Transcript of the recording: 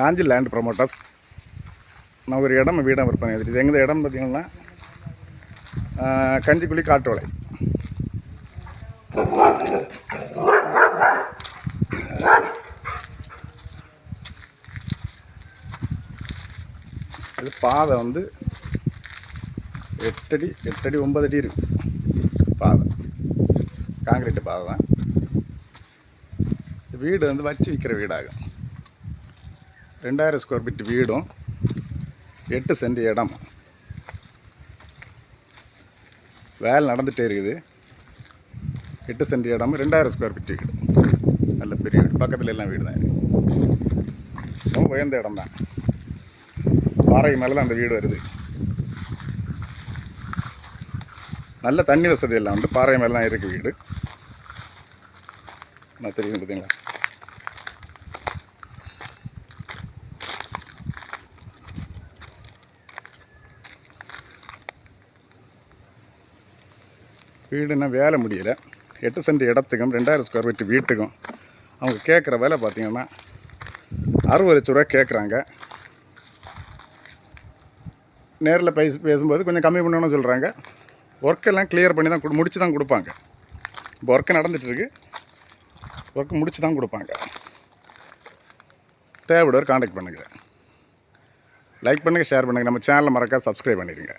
Nanji land promoters நான் ஒரு இடம் வீடம் விற்பனை இது எங்கள் இடம் பார்த்திங்கன்னா கஞ்சிக்குழி காட்டோலை இது பாதை வந்து எட்டடி எட்டடி ஒன்பது அடி இருக்கு. பாதை. காங்கிரீட்டு பாதை தான். வீடு வந்து வச்சு விற்கிற வீடாகும். ரெண்டாயிரம் ஸ்கொயர் ஃபீட் வீடும். எட்டு சென்ட் இடம். வேலை நடந்துகிட்டே இருக்குது. எட்டு சென்ட் இடம் ரெண்டாயிரம் ஸ்கொயர் ஃபீட் வீடு. நல்ல பெரிய வீடு. பக்கத்தில் எல்லாம் வீடு தான் இருக்குது ரொம்ப உயர்ந்த இடம் தான் பாறை மேலே தான் அந்த வீடு வருது. நல்ல தண்ணி வசதி எல்லாம் வந்து பாறை மேலே தான் இருக்குது வீடு. நான் தெரியும் பார்த்தீங்களா? வீடுனா வேலை முடியலை. எட்டு சென்ட் இடத்துக்கும் ரெண்டாயிரம் ஸ்கொயர் ஃபீட் வீட்டுக்கும் அவங்க கேட்குற வேலை பார்த்தீங்கன்னா அறுபது லட்ச ரூபா கேட்குறாங்க நேரில் பேசி பேசும்போது கொஞ்சம் கம்மி பண்ணணும்னு சொல்கிறாங்க ஒர்க்கெல்லாம் கிளியர் பண்ணி தான் கொடு- முடிச்சு தான் கொடுப்பாங்க. இப்போ ஒர்க்கு நடந்துகிட்ருக்கு ஒர்க் முடிச்சு தான் கொடுப்பாங்க. தேவைப்படுவர் காண்டாக்ட் பண்ணுங்கள் லைக் பண்ணுங்கள் ஷேர் பண்ணுங்கள் நம்ம சேனலை மறக்க சப்ஸ்கிரைப் பண்ணிடுங்க.